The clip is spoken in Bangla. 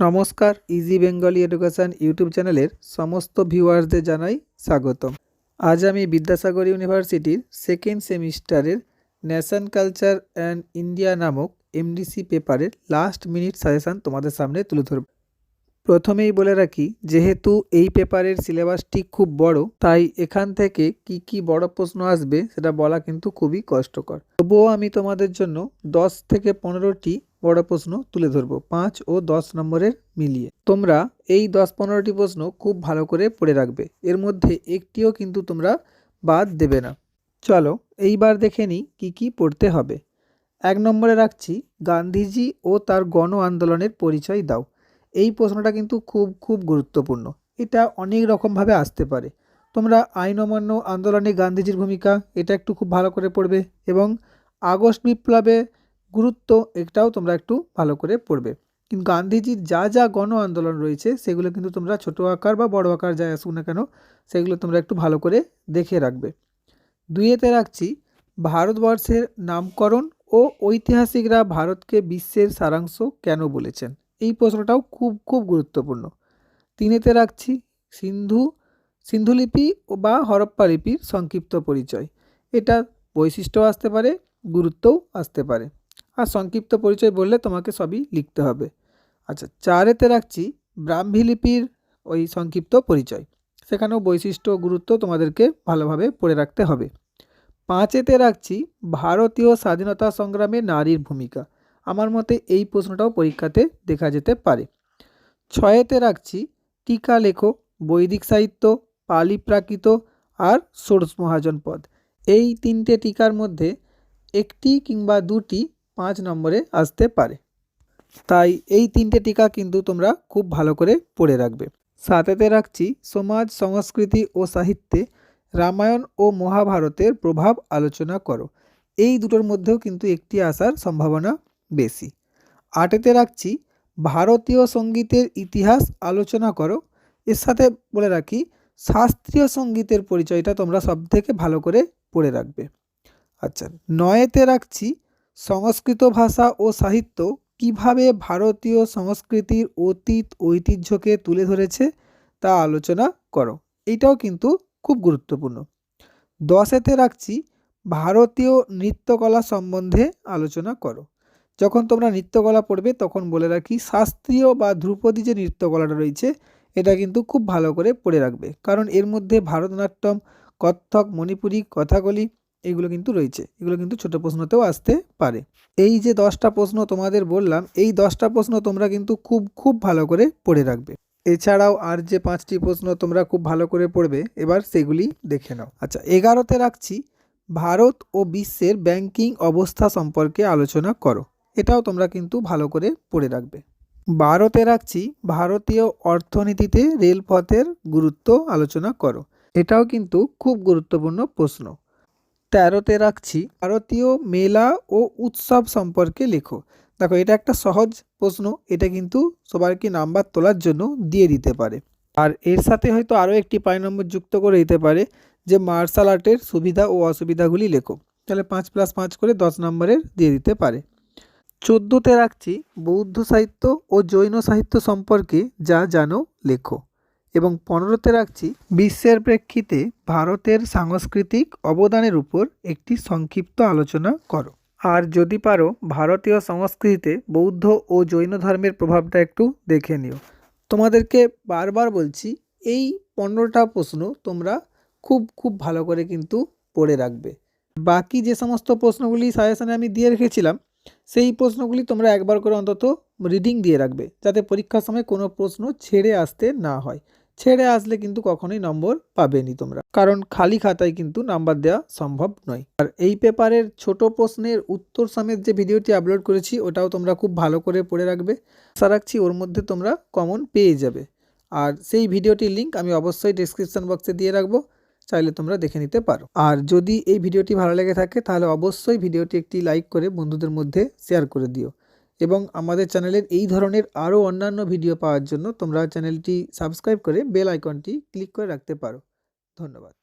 নমস্কার ইজি বেঙ্গলি এডুকেশান ইউটিউব চ্যানেলের সমস্ত ভিউয়ার্সদের জানাই স্বাগতম। আজ আমি বিদ্যাসাগর ইউনিভার্সিটির সেকেন্ড সেমিস্টারের ন্যাশন কালচার অ্যান্ড ইন্ডিয়া নামক এমডিসি পেপারের লাস্ট মিনিট সাজেশান তোমাদের সামনে তুলে ধরব। প্রথমেই বলে রাখি, যেহেতু এই পেপারের সিলেবাসটি খুব বড়, তাই এখান থেকে কি কি বড় প্রশ্ন আসবে সেটা বলা কিন্তু খুবই কষ্টকর। তবুও আমি তোমাদের জন্য দশ থেকে পনেরোটি বড় প্রশ্ন তুলে ধরবো, পাঁচ ও দশ নম্বরের মিলিয়ে। তোমরা এই দশ পনেরোটি প্রশ্ন খুব ভালো করে পড়ে রাখবে, এর মধ্যে একটিও কিন্তু তোমরা বাদ দেবে না। চলো, এইবার দেখে নিই কী কী পড়তে হবে। এক নম্বরে রাখছি, গান্ধীজি ও তার গণ আন্দোলনের পরিচয় দাও। এই প্রশ্নটা কিন্তু খুব খুব গুরুত্বপূর্ণ। এটা অনেক রকমভাবে আসতে পারে। তোমরা আইন অমান্য আন্দোলনে গান্ধীজির ভূমিকা, এটা একটু খুব ভালো করে পড়বে এবং আগস্ট বিপ্লবে গুরুত্ব এটাও তোমরা একটু ভালো করে পড়বে। কিন্তু গান্ধীজির যা যা গণ আন্দোলন রয়েছে, সেগুলো কিন্তু তোমরা ছোটো আকার বা বড় আকার যাই আসুক না কেন, সেগুলো তোমরা একটু ভালো করে দেখে রাখবে। দুইয়েতে রাখছি, ভারতবর্ষের নামকরণ ও ঐতিহাসিকরা ভারতকে বিশ্বের সারাংশ কেন বলেছেন? এই প্রশ্নটাও খুব খুব গুরুত্বপূর্ণ। তিনেতে রাখছি সিন্ধু সিন্ধুলিপি বা হরপ্পা লিপির সংক্ষিপ্ত পরিচয়। এটা বৈশিষ্ট্য আসতে পারে, গুরুত্বও আসতে পারে। আর সংক্ষিপ্ত পরিচয় বললে তোমাকে সবই লিখতে হবে। আচ্ছা চারেতে রাখছি ব্রাহ্মী লিপির ওই সংক্ষিপ্ত পরিচয়। সেখানেও বৈশিষ্ট্য গুরুত্ব তোমাদেরকে ভালোভাবে পড়ে রাখতে হবে। পাঁচেতে রাখছি ভারতীয় স্বাধীনতা সংগ্রামে নারীর ভূমিকা। আমার মতে এই প্রশ্নটাও পরীক্ষাতে দেখা যেতে পারে। ছয়েতে রাখছি, টিকা লেখো, বৈদিক সাহিত্য, পালি প্রাকৃত আর ষোড়শ মহাজন পদ। এই তিনটে টিকার মধ্যে একটি কিংবা দুটি পাঁচ নম্বরে আসতে পারে। তাই এই তিনটে টিকা কিন্তু তোমরা খুব ভালো করে পড়ে রাখবে। সাথেতে রাখছি, সমাজ, সংস্কৃতি ও সাহিত্যে রামায়ণ ও মহাভারতের প্রভাব আলোচনা করো। এই দুটোর মধ্যেও কিন্তু একটি আসার সম্ভাবনা বেশি। আটেতে রাখছি, ভারতীয় সঙ্গীতের ইতিহাস আলোচনা করো। এর সাথে বলে রাখি, শাস্ত্রীয় সঙ্গীতের পরিচয়টা তোমরা সব থেকে ভালো করে পড়ে রাখবে। আচ্ছা নয়েতে রাখছি, সংস্কৃত ভাষা ও সাহিত্য কীভাবে ভারতীয় সংস্কৃতির অতীত ঐতিহ্যকে তুলে ধরেছে তা আলোচনা করো। এইটাও কিন্তু খুব গুরুত্বপূর্ণ। দশেতে রাখছি, ভারতীয় নৃত্যকলা সম্বন্ধে আলোচনা করো। যখন তোমরা নৃত্যকলা পড়বে, তখন বলে রাখি, শাস্ত্রীয় বা ধ্রুপদী যে নৃত্যকলাটা রয়েছে, এটা কিন্তু খুব ভালো করে পড়ে রাখবে। কারণ এর মধ্যে ভারতনাট্যম, কত্থক, মণিপুরি, কথাকলি এগুলো কিন্তু রয়েছে। এগুলো কিন্তু ছোটো প্রশ্নতেও আসতে পারে। এই যে দশটা প্রশ্ন তোমাদের বললাম, এই দশটা প্রশ্ন তোমরা কিন্তু খুব খুব ভালো করে পড়ে রাখবে। এছাড়াও আর যে পাঁচটি প্রশ্ন তোমরা খুব ভালো করে পড়বে, এবার সেগুলি দেখে নাও। আচ্ছা এগারোতে রাখছি, ভারত ও বিশ্বের ব্যাংকিং অবস্থা সম্পর্কে আলোচনা করো। এটাও তোমরা কিন্তু ভালো করে পড়ে রাখবে। বারোতে রাখছি, ভারতীয় অর্থনীতিতে রেলপথের গুরুত্ব আলোচনা করো। এটাও কিন্তু খুব গুরুত্বপূর্ণ প্রশ্ন। তেরোতে রাখছি, ভারতীয় মেলা ও উৎসব সম্পর্কে লেখো। দেখো, এটা একটা সহজ প্রশ্ন, এটা কিন্তু সবাইকে নাম্বার তোলার জন্য দিয়ে দিতে পারে। আর এর সাথে হয়তো আরও একটি পাঁচ নম্বর যুক্ত করে দিতে পারে, যে মার্শাল আর্টের সুবিধা ও অসুবিধাগুলি লেখো। তাহলে পাঁচ প্লাস পাঁচ করে দশ নম্বরের দিয়ে দিতে পারে। চোদ্দোতে রাখছি বৌদ্ধ সাহিত্য ও জৈন সাহিত্য সম্পর্কে যা জানো, লেখো। এবং পনেরোতে রাখছি বিশ্বের প্রেক্ষিতে ভারতের সাংস্কৃতিক অবদানের উপর একটি সংক্ষিপ্ত আলোচনা করো। আর যদি পারো ভারতীয় সংস্কৃতিতে বৌদ্ধ ও জৈন ধর্মের প্রভাবটা একটু দেখে নিও। তোমাদেরকে বারবার বলছি, এই পনেরোটা প্রশ্ন তোমরা খুব খুব ভালো করে কিন্তু পড়ে রাখবে। বাকি যে সমস্ত প্রশ্নগুলি সাজেশনে আমি দিয়ে রেখেছিলাম সেই প্রশ্নগুলি তোমরা একবার করে অন্তত রিডিং দিয়ে রাখবে, যাতে পরীক্ষার সময় কোনো প্রশ্ন ছেড়ে আসতে না হয়। ছেড়ে আসলে কিন্তু কখনোই নম্বর পাবেনি তোমরা, কারণ খালি খাতায় কিন্তু নাম্বার দেওয়া সম্ভব নয়। আর এই পেপারের ছোট প্রশ্নের উত্তর সমেত যে ভিডিওটি আপলোড করেছি, ওটাও তোমরা খুব ভালো করে পড়ে রাখবে। আশা রাখছি ওর মধ্যে তোমরা কমন পেয়ে যাবে। আর সেই ভিডিওটির লিঙ্ক আমি অবশ্যই ডিসক্রিপশান বক্সে দিয়ে রাখব। চাইলে তোমরা দেখে নিতে পারো। আর যদি এই ভিডিওটি ভালো লেগে থাকে, তাহলে অবশ্যই ভিডিওটি একটি লাইক করে বন্ধুদের মধ্যে শেয়ার করে দিও। এবং আমাদের চ্যানেলের এই ধরনের আরও অন্যান্য ভিডিও পাওয়ার জন্য তোমরা চ্যানেলটি সাবস্ক্রাইব করে বেল আইকনটি ক্লিক করে রাখতে পারো। ধন্যবাদ।